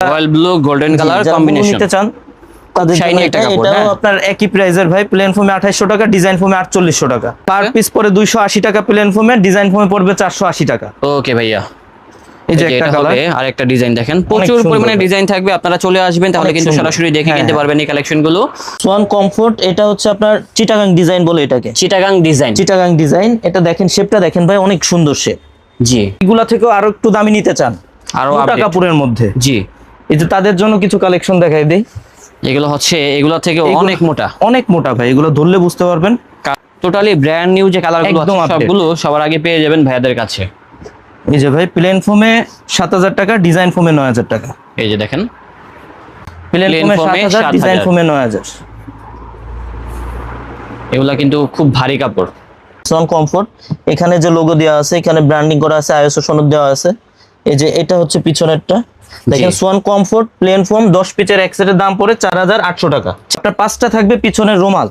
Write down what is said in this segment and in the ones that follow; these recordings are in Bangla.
Royal blue golden colour combination নিতে চান তাদের জন্য একটা কাপড়, এটাও হ্যাঁ। আপনার একই প্রাইজের ভাই প্লেন ফোমে আঠাইশশো টাকা ডিজাইন ফোমে আটচল্লিশশো টাকা। পার পিস পরে দুইশো আশি টাকা প্লেন ফোমে ডিজাইন ফোমে পড়বে চারশো আশি টাকা। ওকে ভাইয়া। এই যে একটা কালার আরেকটা ডিজাইন দেখেন। প্রচুর পরিমাণে ডিজাইন থাকবে আপনারা চলে আসবেন তাহলে কিন্তু সরাসরি দেখে হ্যাঁ, কিনতে হ্যাঁ। পারবেন এই কালেকশনগুলো। সোয়ান কমফোর্ট এটা হচ্ছে আপনার চিটাগাং ডিজাইন বলে এটাকে। চিটাগাং ডিজাইন চিটাগাং ডিজাইন এটা দেখেন শেপটা দেখেন ভাই অনেক সুন্দর শেপ জি। এগুলা থেকেও আরও একটু দামি নিতে চান। আরও। কাপড়ের মধ্যে। জি। এই যে তাদের জন্য কিছু কালেকশন দেখাই দেই। এগুলো হচ্ছে এগুলো থেকে অনেক মোটা। অনেক মোটা ভাই এগুলো ধরলে বুঝতে পারবেন। টোটালি ব্র্যান্ড নিউ যে কালারগুলো একদম আছে সবগুলো সবার আগে পেয়ে যাবেন ভাইয়াদের কাছে। এই যে ভাই প্লেন ফোমে সাত হাজার টাকা ডিজাইন ফোমে নয় হাজার টাকা। এই যে দেখেন। প্লেন ফোমে foam সাত এ হাজার 7,000 ডিজাইন ফোমে নয় হাজার। এগুলা কিন্তু খুব ভারী কাপড়। সন কমফোর্ট এখানে যে লোগো দেওয়া আছে এখানে ব্র্যান্ডিং করা আছে আইএসও সনদ দেওয়া আছে। এই যে এটা হচ্ছে পিছনেরটা। দেখেন সোয়ান কমফোর্ট প্লেন ফোম দশ পিচের এক সেটের দাম পড়ে চার হাজার আটশো টাকা। আপনার পাঁচটা থাকবে পিছনের রুমাল।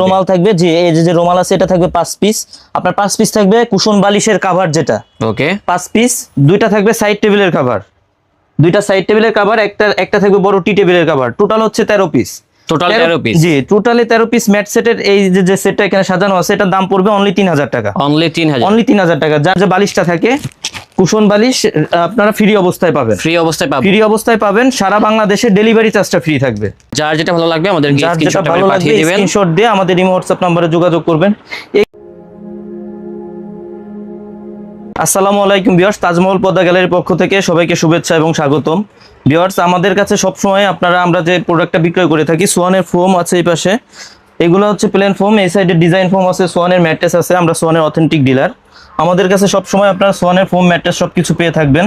রুমাল এই যে এই যে রুমাল আছে এটা থাকবে পাঁচ পিস। আপনার পাঁচ পিস থাকবে কুশন বালিশের কাভার যেটা। ওকে। পাঁচ পিস দুইটা থাকবে সাইড টেবিলের কাভার দুইটা সাইড টেবিলের কাভার একটা একটা থাকবে বড় টি টেবিলের কাভার টোটাল হচ্ছে তেরো পিস টোটাল তেরো পিস জি টোটালি তেরো পিস ম্যাট সেটের এই যে যে সেটটা এখানে সাজানো আছে এটার দাম পড়বে অনলি তিন হাজার টাকা। অনলি তিন হাজার। অনলি তিন হাজার টাকা। যার যে বালিশটা থাকে কুশন বালিশ আপনারা ফ্রি অবস্থায় পাবেন। ফ্রি অবস্থায় পাবেন ফ্রি অবস্থায় পাবেন সারা বাংলাদেশে ডেলিভারি চার্জটা ফ্রি থাকবে। যার যেটা ভালো লাগবে আমাদের স্ক্রিনশট পাঠিয়ে দিবেন। স্ক্রিনশট দিয়ে আমাদের ইমো হোয়াটসঅ্যাপ নম্বরে যোগাযোগ করবেন। আসসালামু আলাইকুম বিয়ার্স তাজমহল পদ্মা গ্যালারির পক্ষ থেকে সবাইকে শুভেচ্ছা এবং স্বাগতম। বিয়ার্স আমাদের কাছে সবসময় আপনারা আমরা যে প্রোডাক্টটা বিক্রয় করে থাকি সোয়ানের ফোম আছে এই পাশে। এগুলো হচ্ছে প্লেন ফোম এই সাইডে ডিজাইন ফোম আছে সোয়ানের ম্যাট্রেস আছে আমরা সোয়ানের অথেন্টিক ডিলার আমাদের কাছে সবসময় আপনার সোয়ানের ফোম ম্যাট্রেস সব কিছু পেয়ে থাকবেন।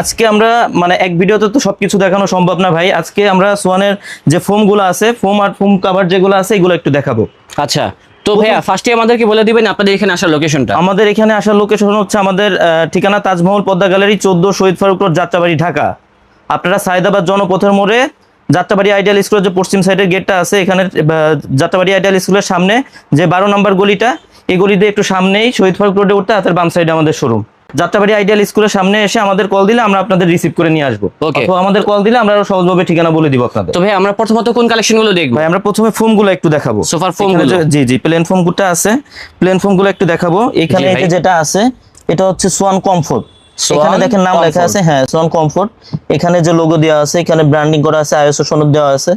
আজকে আমরা মানে এক ভিডিওতে তো সব কিছু দেখানো সম্ভব না ভাই। আজকে আমরা সোয়ানের যে ফোমগুলো আছে ফোম আর ফোম কাভার যেগুলো আছে এগুলো একটু দেখাবো। আচ্ছা তো ভাইয়া ফার্স্টে আমাদেরকে বলে দিবেন আপনাদের এখানে আসার লোকেশনটা আমাদের এখানে আসার লোকেশন হচ্ছে আমাদের ঠিকানা তাজমহল পদ্মা গ্যালারি চোদ্দ শহীদ ফারুক রোড যাত্রাবাড়ি ঢাকা। আপনারা সায়দাবাদ জনপথের মোড়ে যাত্রাবাড়ি আইডিয়াল স্কুলের যে পশ্চিম সাইডের গেটটা আছে এখানে যাত্রাবাড়ি আইডিয়াল স্কুলের সামনে যে বারো নম্বর গলিটা এই গলি দিয়ে একটু সামনেই শহীদ ফারুক রোডে উঠতে হাতের বাম সাইডে আমাদের শোরুম যাত্রাবাড়ি আইডিয়াল স্কুলের সামনে এসে আমাদের কল দিলে আমরা আপনাদের রিসিভ করে নিয়ে আসব. অথবা আমাদের কল দিলে আমরা সহজভাবে ঠিকানা বলে দিব আপনাদের। তো ভাই আমরা প্রথমত কোন কালেকশনগুলো দেখব? ভাই আমরা প্রথমে ফোমগুলো একটু দেখাবো। সোফার যে- জি জি প্লেন ফোমগুলো আছে। প্লেন ফোমগুলো একটু দেখাবো। এখানে যেটা আছে এটা হচ্ছে সোয়ান কমফোর্ট সোয়ান এখানে দেখেন নাম লেখা আছে। হ্যাঁ সোয়ান কমফোর্ট এখানে যে লোগো দেওয়া আছে এখানে ব্র্যান্ডিং করা আছে আইএসও সনদ দেওয়া আছে।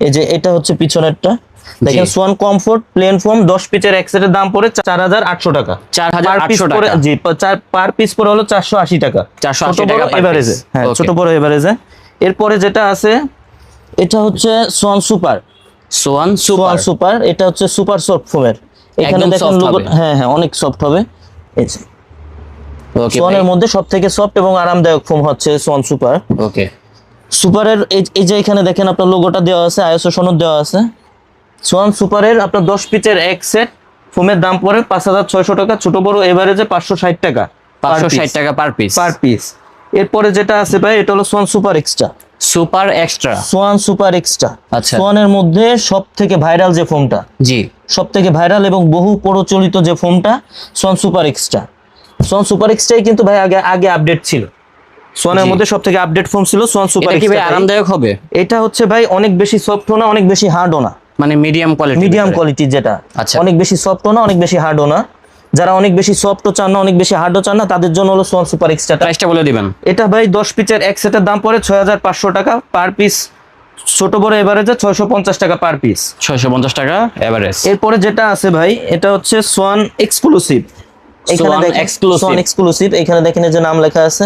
এই যে এটা হচ্ছে পিছনেরটা। দেখেন সোয়ান কমফোর্ট প্লেন ফোম দশ পিচের এক সেটের দাম পড়ে চার হাজার আটশো টাকা। চার হাজার Per piece আটশো পরে- টাকা। জি পার পিস পরে হলো চারশো আশি টাকা। 480 ছোট টাকা এভারেজে হ্যাঁ ছোট বড় এভারেজে এরপরে যেটা আছে এটা হচ্ছে swan super swan super super এটা হচ্ছে সুপার সফট ফোমের এখানে দেখেন হ্যাঁ হ্যাঁ অনেক সফট হবে। এই সোয়ানের মধ্যে সব থেকে সফট এবং আরামদায়ক ফোম হচ্ছে সোয়ান সুপার ওকে সুপারের এই যে এখানে দেখেন আপনার লোগোটা দেওয়া আছে আইএসও সনদ দেওয়া আছে। সোয়ান সুপারের আপনার দশ পিচের এক সেট ফোমের দাম পড়ে পাঁচ হাজার ছয়শো টাকা ছোট বড় এভারেজে পাঁচশো ষাট টাকা পাঁচশো ষাট টাকা পার পিস পার পিস এরপরে যেটা আছে ভাই এটা হলো swan super extra super extra. Swan super extra আচ্ছা। সোয়ানের মধ্যে সব থেকে ভাইরাল যে ফোমটা জি। সব থেকে ভাইরাল এবং বহু প্রচলিত যে ফোনটা swan super extra swan super এক্সট্রাই কিন্তু ভাই আগে আগে আপডেট ছিল। সোয়ানের মধ্যে সব থেকে আপডেট ফোন ছিল সন সুপার এক্সট্রা আরামদায়ক হবে? এটা হচ্ছে ভাই অনেক বেশি সফটও না অনেক বেশি হার্ডও না। মানে মিডিয়াম কোয়ালিটি মিডিয়াম কোয়ালিটির যেটা। আচ্ছা। অনেক বেশি সফটও না অনেক বেশি হার্ডও না। যারা অনেক বেশি সফটও চান না অনেক বেশি হার্ডও চান না তাদের জন্য হলো সোয়ান সুপার এক্সট্রা প্রাইসটা বলে দিবেন। এটা ভাই দশ পিচের এক সেটের দাম পড়ে ছয় হাজার পাঁচশো টাকা। পার পিস ছোট বড় এভারেজে ছয়শো পঞ্চাশ টাকা পার পিস ছয়শো পঞ্চাশ টাকা এভারেজ এরপরে যেটা আছে ভাই এটা হচ্ছে সোয়ান এক্সক্লুসিভ এখানে দেখেন। এক্সক্লুসিভ এখানে দেখেন যে নাম লেখা আছে।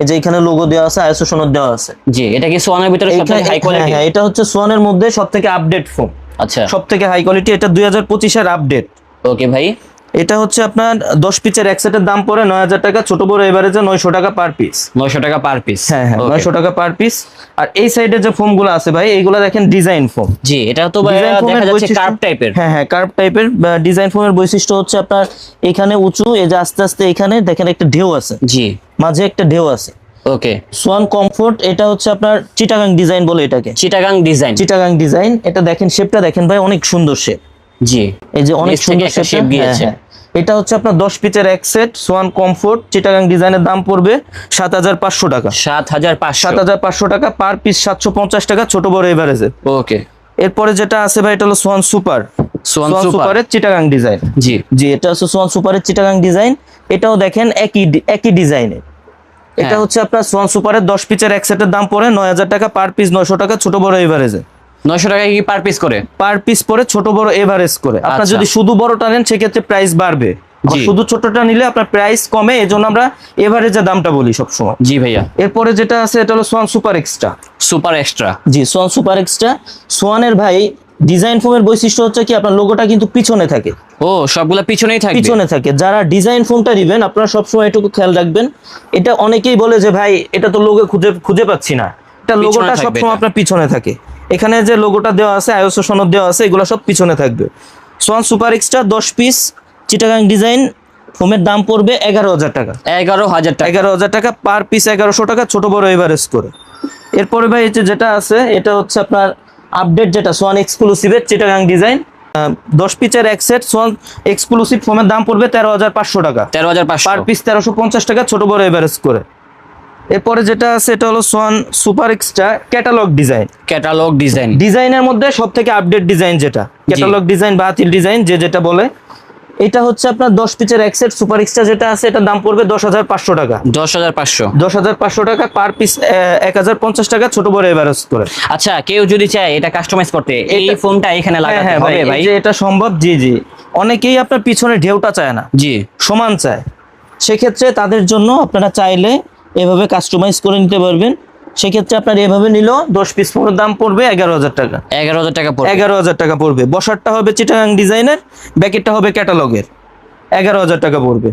এই যে এখানে লোগো দেওয়া আছে আইএসও সনদ দেওয়া আছে। জি এটা কি সোয়ানের ভিতরে সবথেকে হাই হ্যাঁ, কোয়ালিটি হ্যাঁ, এটা হচ্ছে সোয়ানের মধ্যে সব থেকে আপডেট ফোন আচ্ছা। সব থেকে হাই কোয়ালিটি এটা দুই হাজার পঁচিশের আপডেট ওকে ভাই। এটা হচ্ছে আপনার দশ পিচের এক সেটের দাম পড়ে নয় হাজার টাকা ছোট বড় এভারেজে নয়শো টাকা পার পিস নয়শো টাকা পার পিস হ্যাঁ হ্যাঁ নয়শো টাকা পার পিস আর এই সাইডে যে ফোমগুলো আছে ভাই এইগুলো দেখেন ডিজাইন ফোম জি এটা তো ভাই ডিজাইন দেখা ফোমের যাচ্ছে কার্ভ টাইপের হ্যাঁ হ্যাঁ কার্ভ টাইপের ডিজাইন ফোমের বৈশিষ্ট্য হচ্ছে আপনার এখানে উঁচু এই যে আস্তে আস্তে এখানে দেখেন একটা ঢেউ আছে। জি। মাঝে একটা ঢেউ আছে। ওকে সোয়ান কমফোর্ট এটা হচ্ছে আপনার চিটাগাং ডিজাইন বলে এটাকে। চিটাগাং ডিজাইন চিটাগাং ডিজাইন এটা দেখেন শেপটা দেখেন ভাই অনেক সুন্দর শেপ জি। এই যে অনেক সুন্দর শেপ গিয়েছে। এটা হচ্ছে আপনার দশ পিচের এক সেট সোয়ান কমফোর্ট চিটাগাং ডিজাইনের দাম পড়বে সাত হাজার পাঁচশো টাকা। সাত হাজার সাত হাজার পাঁচশো টাকা পার পিস সাতশো পঞ্চাশ টাকা ছোট বড় এভারেজে ওকে এরপরে যেটা আছে ভাই এটা হলো সোয়ান সুপার সোয়ান সোয়ান সুপারের চিটাগাং ডিজাইন জি। জি এটা হচ্ছে সোয়ান সুপারের চিটাগাং ডিজাইন এটাও দেখেন একই একই ডিজাইনের এটা হ্যাঁ। হচ্ছে আপনার সোয়ান সুপারের দশ পিচের এক সেটের দাম পড়ে নয় হাজার টাকা পার পিস নয়শো টাকা ছোট বড় এভারেজে নয়শো টাকা কি পার পিস করে? পার পিস পরে ছোট বড় এভারেজ করে। আপনার আচ্ছা। যদি শুধু বড়টা নেন সেক্ষেত্রে প্রাইস বাড়বে। শুধু ছোটটা নিলে আপনার প্রাইস কমে এজন্য আমরা এভারেজের দামটা বলি সবসময়। জি ভাইয়া। এরপরে যেটা আছে এটা হলো swan super extra super extra জি সোয়ান সুপার এক্সট্রা সোয়ানের ভাই ডিজাইন ফোমের বৈশিষ্ট্য হচ্ছে কি আপনার লোগোটা কিন্তু পিছনে থাকে। ও সবগুলা পিছনেই থাকে পিছনে থাকে। যারা ডিজাইন ফোমটা দিবেন আপনারা সবসময় এটুকু খেয়াল রাখবেন। এটা অনেকেই বলে যে ভাই এটা তো লোগো খুঁজে খুঁজে পাচ্ছি না। এটা লোগোটা সবসময় আপনার পিছনে থাকে। এখানে যে লোগোটা দেওয়া আছে আইএসও সনদ দেওয়া আছে এগুলো সব পিছনে থাকবে। সোয়ান সুপার এক্সট্রা দশ পিস চিটাগাং ডিজাইন ফোমের দাম পড়বে এগারো হাজার টাকা। এগারো হাজার টাকা। এগারো হাজার টাকা পার পিস এগারোশো টাকা ছোট বড় এভারেজ করে। এরপরে ভাই যেটা আছে এটা হচ্ছে আপনার আপডেট যেটা সোয়ান এক্সক্লুসিভের চিটাগাং ডিজাইন দশ পিচের এক সেট সোয়ান এক্সক্লুসিভ ফোমের দাম পড়বে তেরো হাজার পাঁচশো টাকা। তেরো হাজার পার পিস তেরোশো পঞ্চাশ টাকা ছোট বড় এভারেজ করে। এরপরে যেটা আছে এটা হলো swan super extra catalogue design catalogue design ডিজাইনের মধ্যে সব থেকে আপডেট ডিজাইন যেটা ক্যাটালগ ডিজাইন বা হাতিল ডিজাইন যে যেটা বলে এটা হচ্ছে আপনার দশ পিচের এক সেট সুপার এক্সট্রা যেটা আছে এটার দাম পড়বে দশ হাজার পাঁচশো টাকা। দশ হাজার পাঁচশো। দশ হাজার পাঁচশো টাকা পার পিস এক হাজার পঞ্চাশ টাকা ছোট বড় এভারেজ করে। আচ্ছা কেউ যদি চায় এটা কাস্টমাইজ করতে এই ফোনটা এখানে হ্যাঁ লাগাতে হ্যাঁ হবে ভাই এটা সম্ভব জি জি। অনেকেই আপনার পিছনে ঢেউটা চায় না। জি। সমান চায়। সেক্ষেত্রে তাদের জন্য আপনারা চাইলে এভাবে কাস্টমাইজ করে নিতে পারবেন। সেক্ষেত্রে আপনার এভাবে নিল দশ পিস ফোনের দাম পড়বে এগারো হাজার টাকা। এগারো হাজার টাকা পড়বে। এগারো হাজার টাকা পড়বে। বসারটা হবে চিটাগাং ডিজাইনের ব্যাকেটটা হবে ক্যাটালগের। এগারো হাজার টাকা পড়বে।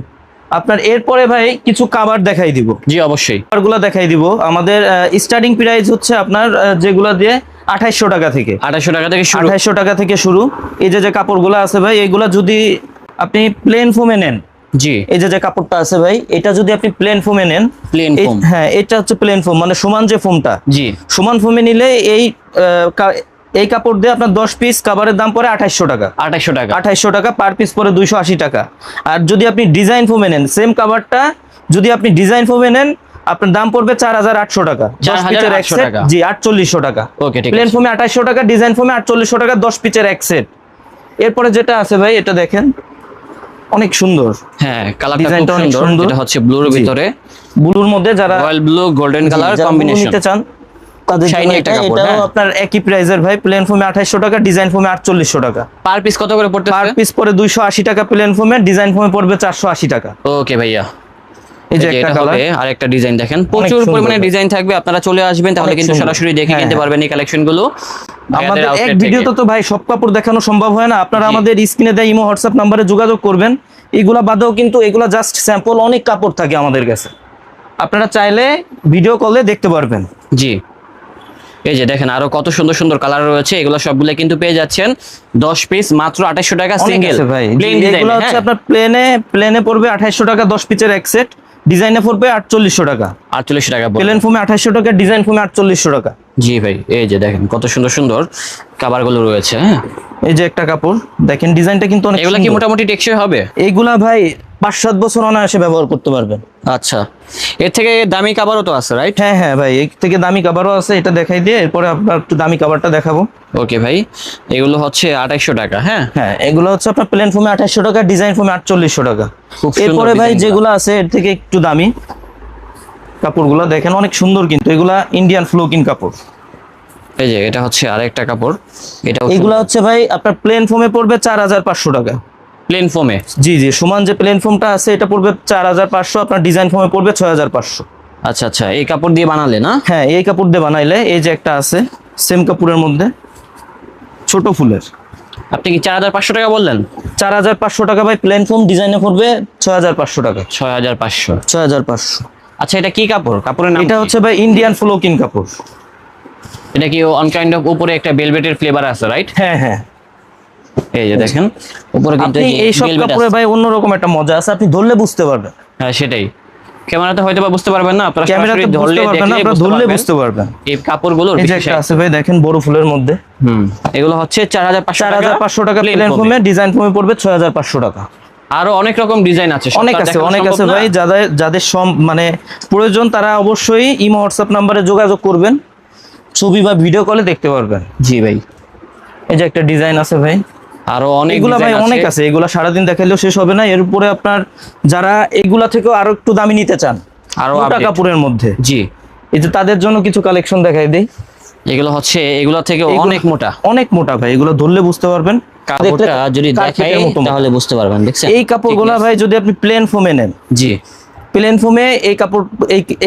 আপনার এরপরে ভাই কিছু কাবার দেখাই দিব। জি অবশ্যই। কাবারগুলো দেখাই দিব। আমাদের স্টার্টিং প্রাইস হচ্ছে আপনার যেগুলো দিয়ে আঠাইশশো টাকা থেকে। আঠাশশো টাকা থেকে আঠাইশশো টাকা থেকে শুরু। এই যে যে কাপড়গুলো আছে ভাই এগুলা যদি আপনি প্লেন ফোমে নেন জি। এই যে যে কাপড়টা আছে ভাই এটা যদি আপনি প্লেন ফোমে নেন প্লেন ফোম হ্যাঁ এটা হচ্ছে প্লেন ফোম মানে সমান যে ফোমটা জি। সমান ফোমে নিলে এই এই কাপড় দিয়ে আপনার দশ পিস কাভারের দাম পড়ে আঠাইশশো টাকা। আঠাশশো টাকা। আঠাইশশো টাকা পার পিস পরে দুইশো আশি টাকা। আর যদি আপনি ডিজাইন ফোমে নেন সেম কাভারটা যদি আপনি ডিজাইন ফোমে নেন আপনার দাম পড়বে চার হাজার আটশো টাকা। দশ 4,800 পিসের এক সেট। জি আটচল্লিশশো টাকা। ওকে প্লেন ফোমে আঠাইশশো টাকা ডিজাইন ফোমে আটচল্লিশশো টাকা দশ পিসের এক সেট এরপরে যেটা আছে ভাই এটা দেখেন অনেক সুন্দর। হ্যাঁ কালারটা খুব সুন্দর এটা যেটা হচ্ছে ব্লুর। ভিতরে। ব্লুর মধ্যে যারা royal blue golden colour combination নিতে চান তাদের জন্য একটা এটা- কাপড়, এটাও হ্যাঁ। আপনার একই প্রাইজের ভাই প্লেন ফর্মে 2800 টাকা ডিজাইন ফর্মে আটচল্লিশশো টাকা। পার পিস কত করে পড়তে পার পিস পরে দুইশো আশি টাকা প্লেন ফর্মে ডিজাইন ফর্মে পড়বে চারশো আশি টাকা। ওকে ভাইয়া। এই যে একটা কালার আর একটা ডিজাইন দেখেন। প্রচুর পরিমাণে ডিজাইন থাকবে আপনারা চলে আসবেন তাহলে কিন্তু সরাসরি দেখে হ্যাঁ, কিনতে হ্যাঁ। পারবেন এই কালেকশনগুলো। আমাদের এক ভিডিওতে তো ভাই সব কাপড় দেখানো সম্ভব হয় না। আপনারা আমাদের স্ক্রিনে দেয় ইমো হোয়াটসঅ্যাপ নাম্বারে যোগাযোগ করবেন। এগুলা বাদেও কিন্তু এগুলা জাস্ট স্যাম্পল অনেক কাপড় থাকে আমাদের কাছে। আপনারা চাইলে ভিডিও কলে দেখতে পারবেন। জি। এই যে দেখেন আরও কত সুন্দর সুন্দর কালার রয়েছে এগুলো সবগুলো কিন্তু পেয়ে যাচ্ছেন। দশ পিস মাত্র আঠাশশো টাকা অনেক সিঙ্গেল প্লেন ডিজাইন এগুলো হচ্ছে আপনার প্লেনে প্লেনে পড়বে আঠাইশশো টাকা দশ পিসের এক সেট ডিজাইনে পড়বে আটচল্লিশশো টাকা। আটচল্লিশ টাকা। প্লেন ফোমে আঠাশশো টাকা ডিজাইন ফোমে আটচল্লিশশো টাকা। জি ভাই এই যে দেখেন কত সুন্দর সুন্দর কাবারগুলো রয়েছে হ্যাঁ। এই যে একটা কাপড় দেখেন ডিজাইনটা কিন্তু অনেক এগুলো কি মোটামুটি টেকসই হবে? এইগুলা ভাই পাঁচ সাত বছর অনায়াসে ব্যবহার করতে পারবেন। আচ্ছা। এর থেকে দামি কাবারও তো আছে রাইট হ্যাঁ হ্যাঁ ভাই এর থেকে দামি কাবারও আছে এটা দেখাই দিয়ে এরপরে আপনার একটু দামি কাবারটা দেখাবো। ওকে ভাই এগুলো হচ্ছে আঠাইশশো টাকা হ্যাঁ? হ্যাঁ এগুলো হচ্ছে আপনার প্লেন ফোমে আঠাশশো টাকা ডিজাইন ফোমে আটচল্লিশশো টাকা। এরপরে ভাই। যেগুলো আছে এর থেকে একটু দামি কাপড়গুলো দেখেন অনেক সুন্দর কিন্তু। এগুলা ইন্ডিয়ান ফ্লোকিং কাপড়। এই যে এটা হচ্ছে আরেকটা কাপড়। এটা এগুলা হচ্ছে ভাই আপনার প্লেন ফোমে পড়বে চার হাজার পাঁচশো টাকা। প্লেন ফোমে জি জি সমান যে প্লেন ফোমটা আছে এটা পড়বে চার হাজার পাঁচশো আপনার ডিজাইন ফর্মে পড়বে ছয় হাজার পাঁচশো। আচ্ছা আচ্ছা এই কাপড় দিয়ে বানালে না? হ্যাঁ এই কাপড় দিয়ে বানাইলে এই যে একটা আছে সেম কাপড়ের মধ্যে ছোট ফুলের। আপনি কি চার হাজার পাঁচশো টাকা বললেন? চার হাজার পাঁচশো টাকা ভাই প্লেন ফর্ম ডিজাইনে পড়বে ছয় হাজার পাঁচশো টাকা। ছয় হাজার পাঁচশো। ছয় হাজার পাঁচশো। আচ্ছা এটা কি কাপড়? কাপড়ের নাম এটা হচ্ছে ভাই ইন্ডিয়ান ফ্লোকিং কাপড়। এটা কি অন কাইন্ড অফ উপরে একটা বেলভেটের ফ্লেভার আছে রাইট হ্যাঁ হ্যাঁ। এই যে দেখেন উপরে কিন্তু এই সব কাপড়ে। ভাই অন্যরকম একটা মজা আছে আপনি ধরলে বুঝতে পারবেন। হ্যাঁ সেটাই। ক্যামেরাতে হয়তো বা বুঝতে পারবেন না আপনারা ক্যামেরাতে ধরলে দেখলে আপনারা ধরলে বুঝতে পারবেন। এই কাপড়গুলোর এই যে বিশেষ একটা আছে ভাই দেখেন বড় ফুলের মধ্যে। হুম এগুলো হচ্ছে চার হাজার পাঁচশো চার হাজার পাঁচশো টাকা প্লেন ফোমে ডিজাইন ফোমে পড়বে ছয় হাজার পাঁচশো টাকা। আরও অনেক রকম ডিজাইন আছে অনেক আছে অনেক আছে ভাই যাদের যাদের সম মানে প্রয়োজন তারা অবশ্যই ইমো হোয়াটসঅ্যাপ নাম্বারে যোগাযোগ করবেন। ছবি বা ভিডিও কলে দেখতে পারবেন। জি ভাই। এই যে একটা ডিজাইন আছে ভাই। আরও অনেক ভাই অনেক আছে এগুলা সারাদিন দেখাইলেও শেষ হবে না। এর উপরে আপনার যারা এগুলা থেকেও আরও একটু দামি নিতে চান আরও কাপড়ের মধ্যে। জি। এই যে তাদের জন্য কিছু কালেকশন দেখাই দেই। এগুলো হচ্ছে এগুলো থেকে অনেক মোটা। অনেক মোটা ভাই এগুলো ধরলে বুঝতে পারবেন। কাপড়টা যদি দেখাই। তাহলে বুঝতে পারবেন দেখছেন? এই কাপড়গুলা ভাই যদি আপনি প্লেন ফোমে নেন। জি। প্লেন ফোমে এই কাপড়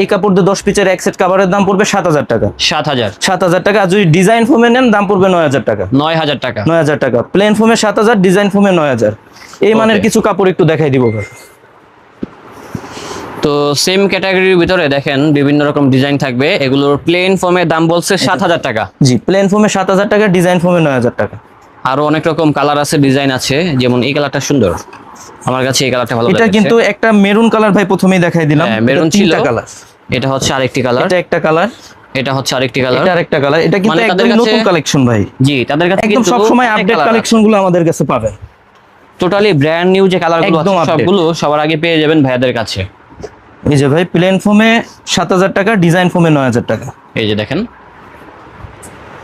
এই কাপড় দিয়ে দশ পিচের এক সেট কাভারের দাম পড়বে সাত হাজার টাকা। সাত হাজার। সাত হাজার টাকা। আর যদি ডিজাইন ফোমে নেন দাম পড়বে নয় হাজার টাকা। নয় হাজার টাকা। নয় হাজার টাকা। প্লেন ফোমে সাত হাজার ডিজাইন ফোমে নয় হাজার। এই মানের কিছু কাপড় একটু দেখাই দিব। তো সেম ক্যাটাগরির ভিতরে দেখেন বিভিন্ন রকম ডিজাইন থাকবে। এগুলোর প্লেন ফর্মের দাম বলছে সাত হাজার টাকা। জি প্লেন ফোমে সাত হাজার টাকা ডিজাইন ফোমে নয় হাজার টাকা। আরও অনেক রকম কালার আছে ডিজাইন আছে যেমন এই কালারটা সুন্দর। আমার কাছে এই কালারটা ভালো এটা কিন্তু একটা মেরুন কালার ভাই প্রথমেই দেখাই দিলাম। হ্যাঁ, মেরুন ছিল। কালার। এটা হচ্ছে আরেকটি কালার। এটা একটা কালার। এটা হচ্ছে আরেকটি কালার। এটা আরেকটা কালার। এটা কিন্তু মানে একদম নতুন কালেকশন ভাই। জি তাদের কাছে একদম কিন্তু সব সময় আপডেট কালেকশনগুলো আমাদের কাছে পাবেন। টোটালি ব্র্যান্ড নিউ যে কালারগুলো একদম আছে সবগুলো সবার আগে পেয়ে যাবেন ভাইয়াদের কাছে। এই যে ভাই প্লেন ফোমে সাত হাজার টাকা ডিজাইন ফোমে নয় হাজার টাকা। এই যে দেখেন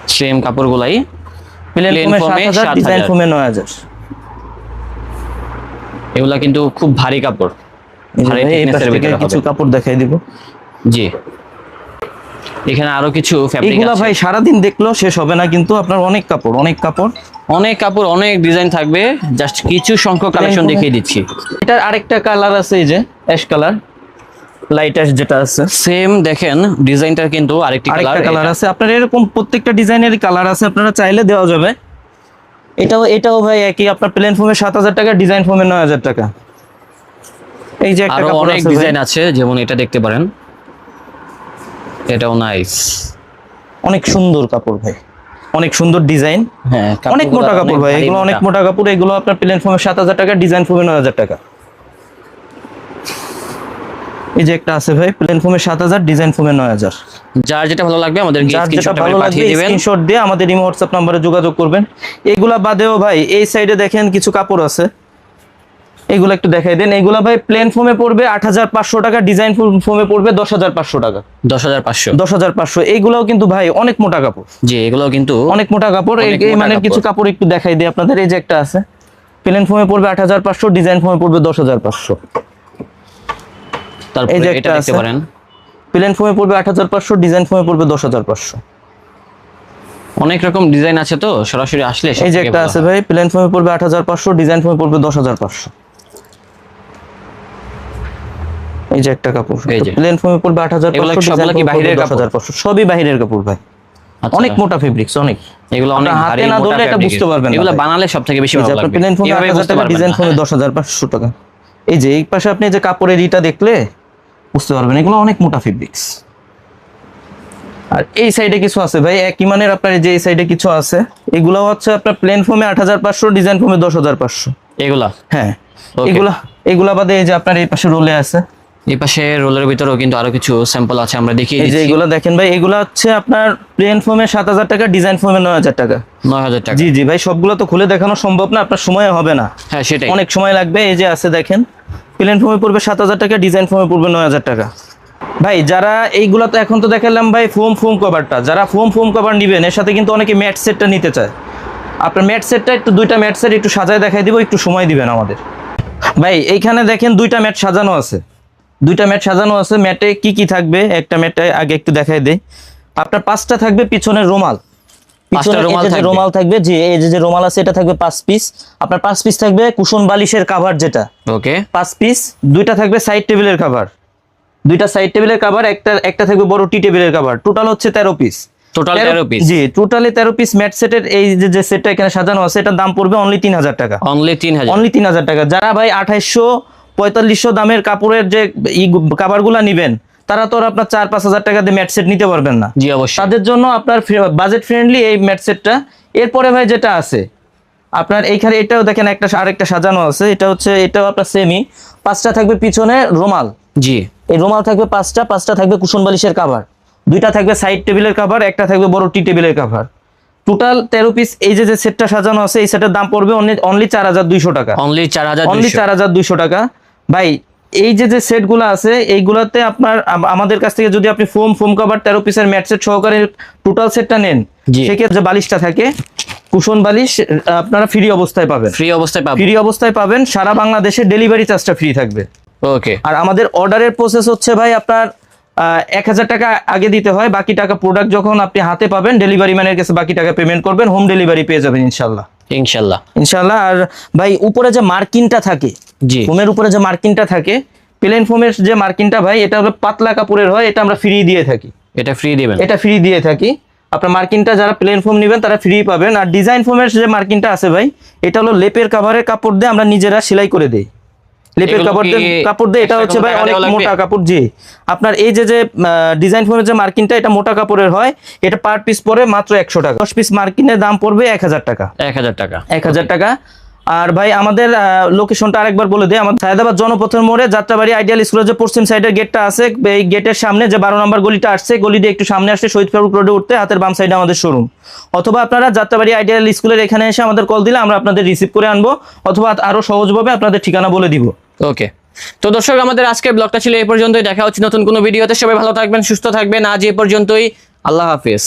সেম কাপড়গুলাই। প্লেন ফোমে foam সাত এ হাজার 7,000 ডিজাইন ফোমে নয় হাজার। এগুলা কিন্তু খুব ভারী কাপড়। ভারী ভিতরে কিছু কাপড় দেখাই দিব। জি। এখানে আরও কিছু ফ্যাব্রিক আছে। ভাই দেখলেও শেষ হবে না কিন্তু আপনার অনেক কাপড় অনেক কাপড়। অনেক কাপড় অনেক ডিজাইন থাকবে। জাস্ট কিছু সংখ্যক কালেকশন দেখিয়ে দিচ্ছি। এটার আরেকটা কালার আছে এই যে অ্যাশ কালার লাইট অ্যাশ যেটা আছে। সেম দেখেন ডিজাইনটার কিন্তু আরেকটি কালার কালার আছে। আপনার এরকম প্রত্যেকটা ডিজাইনের কালার আছে আপনারা চাইলে দেওয়া যাবে। এটাও এটাও ভাই একই আপনার প্লেন ফোমে সাত হাজার টাকা ডিজাইন ফোমে নয় হাজার টাকা। এই যে একটা আরও অনেক আছে ডিজাইন আছে যেমন এটা দেখতে পারেন। এটাও নাইস অনেক সুন্দর কাপড় ভাই। অনেক সুন্দর ডিজাইন হ্যাঁ অনেক মোটা কাপড় ভাই এগুলো অনেক মোটা কাপড় এগুলো আপনার প্লেন ফোমে সাত হাজার টাকা ডিজাইন ফোমে নয় হাজার টাকা। এই যে একটা আছে ভাই প্লেন ফোমে সাত হাজার ডিজাইন ফোমে নয় হাজার। যার যেটা ভালো লাগবে আমাদের স্ক্রিনশট পাঠিয়ে দিবেন। স্ক্রিনশট দিয়ে আমাদের ইমো হোয়াটসঅ্যাপ নম্বরে যোগাযোগ করবেন। এইগুলা বাদেও ভাই এই সাইডে দেখেন কিছু কাপড় আছে। এগুলো একটু দেখাই দেন। এগুলা ভাই প্লেন ফোমে পড়বে আট হাজার পাঁচশো টাকা ডিজাইন ফোমে পড়বে দশ হাজার পাঁচশো টাকা। দশ হাজার পাঁচশো। দশ হাজার পাঁচশো। এইগুলাও কিন্তু ভাই অনেক মোটা কাপড়। জি এগুলো কিন্তু অনেক মোটা কাপড়। এই- মানের কিছু কাপড়। কাপড় একটু দেখাই দিই আপনাদের। এই যে একটা আছে। প্লেন ফোমে পড়বে আট হাজার পাঁচশো ডিজাইন ফোমে পড়বে দশ হাজার পাঁচশো। তারপরে এটা দেখতে পারেন। প্লেন ফোমে পড়বে আট হাজার পাঁচশো ডিজাইন ফোমে পড়বে দশ হাজার পাঁচশো। অনেক রকম ডিজাইন আছে তো সরাসরি আসলে এই যে একটা আছে ভাই প্লেন ফোমে পড়বে আট হাজার পাঁচশো ডিজাইন ফোমে পড়বে দশ হাজার পাঁচশো। এই যে একটা কাপড় প্লেন ফোমে পড়বে আট হাজার এগুলো পাঁচশো সবগুলো কি বাহিরের দশ হাজার পাঁচশো। সবই বাহিরের কাপড় ভাই। অনেক মোটা ফেব্রিক্স অনেক। এগুলো অনেক হাতে না ধরলে এটা বুঝতে পারবেন এগুলো বানালে সব থেকে বেশি ভালো লাগবে। প্লেন ফোমে আট এভাবে হাজার বুঝতে টাকা পারবেন ডিজাইন ফোমে দশ হাজার পাঁচশো। টাকা এই যে এই পাশে আপনি যে কাপড়ের ইটা দেখলে বুঝতে পারবেন এগুলো অনেক মোটা ফেব্রিক্স আর এই সাইডে কিছু আছে ভাই একই মানের আপনার যে এই সাইডে কিছু আছে এগুলো হচ্ছে আপনার প্লেন ফোমে আট হাজার পাঁচশো ডিজাইন ফোমে দশ হাজার পাঁচশো। এগুলা? হ্যাঁ এগুলা এগুলা বাদে এই যে আপনার এই পাশে রোলে আছে। এই পাশে রোলের ভিতরেও কিন্তু আরও কিছু স্যাম্পল আছে আমরা দেখিয়ে এই যে এগুলা দেখেন ভাই এগুলা হচ্ছে আপনার প্লেন ফোমে সাত হাজার টাকা ডিজাইন ফোমে নয় হাজার টাকা। নয় হাজার টাকা। জি জি ভাই সবগুলো তো খুলে দেখানো সম্ভব না আপনার সময় হবে না। হ্যাঁ সেটাই। অনেক সময় লাগবে এই যে আছে দেখেন। প্লেন ফোমে পড়বে সাত হাজার টাকা, ডিজাইন ফোমে পড়বে নয় হাজার টাকা। ভাই, যারা এইগুলো তো এখন তো দেখালাম ভাই, ফোম ফোম কভারটা যারা ফোম ফোম কভার নিবেন, এর সাথে কিন্তু অনেকে ম্যাট সেটটা নিতে চায়। আপনার ম্যাট সেটটা একটু, দুইটা ম্যাট সেট একটু সাজায় দেখাই দিব, একটু সময় দিবেন আমাদের। ভাই, এইখানে দেখেন দুইটা ম্যাট সাজানো আছে। দুইটা ম্যাট সাজানো আছে, ম্যাটে কি কি থাকবে? একটা ম্যাটে আগে একটু দেখাই দেয় আপনার পাঁচটা থাকবে, পিছনের রুমাল। রুমাল থাকবে। রুমাল থাকবে জি এই যে রুমাল আছে এটা থাকবে পাঁচ পিস আপনার পাঁচ পিস থাকবে কুশন বালিশের কাভার যেটা। ওকে। পাঁচ পিস দুইটা থাকবে সাইড টেবিলের কাভার দুইটা সাইড টেবিলের কাভার একটা একটা থাকবে বড় টি টেবিলের কাভার টোটাল হচ্ছে তেরো পিস টোটাল পিস জি টোটালি পিস ম্যাট সেটের এই যে যে সেটটা এখানে সাজানো আছে এটার দাম পড়বে অনলি তিন হাজার টাকা। অনলি তিন হাজার। অনলি তিন হাজার টাকা। যারা ভাই আঠাইশশো পঁয়তাল্লিশশো দামের কাপড়ের যে কাভারগুলা নিবেন তারা তো আপনার চার পাঁচ হাজার টাকা দিয়ে ম্যাট সেট নিতে পারবেন না। জি অবশ্যই। তাদের জন্য আপনার বাজেট ফ্রেন্ডলি এই ম্যাট সেটটা। এরপরে ভাই যেটা আছে আপনার এইখানে এটাও দেখেন একটা আরেকটা সাজানো আছে। এটা হচ্ছে এটাও আপনার সেমি পাঁচটা থাকবে পিছনে রুমাল। জি। এই রুমাল থাকবে পাঁচটা পাঁচটা থাকবে কুশন বালিশের কাভার দুইটা থাকবে সাইড টেবিলের কাভার একটা থাকবে বড় টি টেবিলের কাভার টোটাল তেরো পিস এই যে যে সেটটা সাজানো আছে এই সেটের দাম পড়বে অনলি চার হাজার দুইশো টাকা। অনলি চার হাজার অনলি চার হাজার দুইশো টাকা। ভাই এই যে যে সেটগুলো আছে এইগুলাতে আপনার আমাদের কাছ থেকে যদি আপনি ফোম ফোম কভার তেরো পিসের ম্যাট সেট সহকারে টোটাল সেটটা নেন সেক্ষেত্রে যে বালিশটা থাকে কুশন বালিশ আপনারা ফ্রি অবস্থায় পাবেন। ফ্রি অবস্থায় পাবেন। ফ্রি অবস্থায় পাবেন সারা বাংলাদেশে ডেলিভারি চার্জটা ফ্রি থাকবে। ওকে আর আমাদের অর্ডারের প্রসেস হচ্ছে ভাই আপনার এক হাজার টাকা আগে দিতে হয় বাকি টাকা প্রোডাক্ট যখন আপনি হাতে পাবেন ডেলিভারি ম্যানের কাছে বাকি টাকা পেমেন্ট করবেন হোম ডেলিভারি পেয়ে যাবেন ইনশাল্লাহ। ইনশাল্লাহ। ইনশাল্লাহ আর ভাই উপরে যে মার্কিনটা থাকে ফোমের উপরে যে মার্কিনটা থাকে প্লেন ফোমের যে মার্কিনটা ভাই এটা হলো পাতলা কাপড়ের হয় এটা আমরা ফ্রি দিয়ে থাকি। এটা ফ্রি দিবেন। এটা ফ্রি দিয়ে থাকি। আপনার মার্কিনটা যারা প্লেন ফোম নেবেন তারা ফ্রি পাবেন। আর ডিজাইন ফোমের যে মার্কিনটা আছে ভাই এটা হলো লেপের কাভারের কাপড় দিয়ে আমরা নিজেরা সেলাই করে দেই। লেপের কাপড় দিয়ে কাপড় দিয়ে এটা হচ্ছে ভাই অনেক মোটা কাপড় জি। আপনার এই যে যে ডিজাইন ফোমের যে মার্কিনটা এটা মোটা কাপড়ের হয়। এটা পার পিস পরে মাত্র একশো টাকা। দশ পিস মার্কিনের দাম পড়বে এক হাজার টাকা। এক হাজার টাকা। এক হাজার টাকা। আর ভাই আমাদের লোকেশনটা আরেকবার বলে দিই। আমাদের সায়দাবাদ জনপথের মোড়ে যাত্রাবাড়ি আইডিয়াল স্কুলের যে পশ্চিম সাইডের গেটটা আছে, এই গেটের সামনে যে বারো নম্বর গলিটা আসছে, গলি দিয়ে একটু সামনে আসছে শহীদ ফারুক রোডে উঠতে হাতের বাম সাইডে আমাদের শোরুম অথবা আপনারা যাত্রাবাড়ি আইডিয়াল স্কুলের এখানে এসে আমাদের কল দিলে আমরা আপনাদের রিসিভ করে আনব, অথবা আরও সহজভাবে আপনাদের ঠিকানা বলে দিব। ওকে তো দর্শক, আমাদের আজকের ব্লগটা ছিল এই পর্যন্তই। দেখা হচ্ছে নতুন কোনো ভিডিওতে সবাই ভালো থাকবেন, সুস্থ থাকবেন। আজ এই পর্যন্তই। আল্লাহ হাফিজ।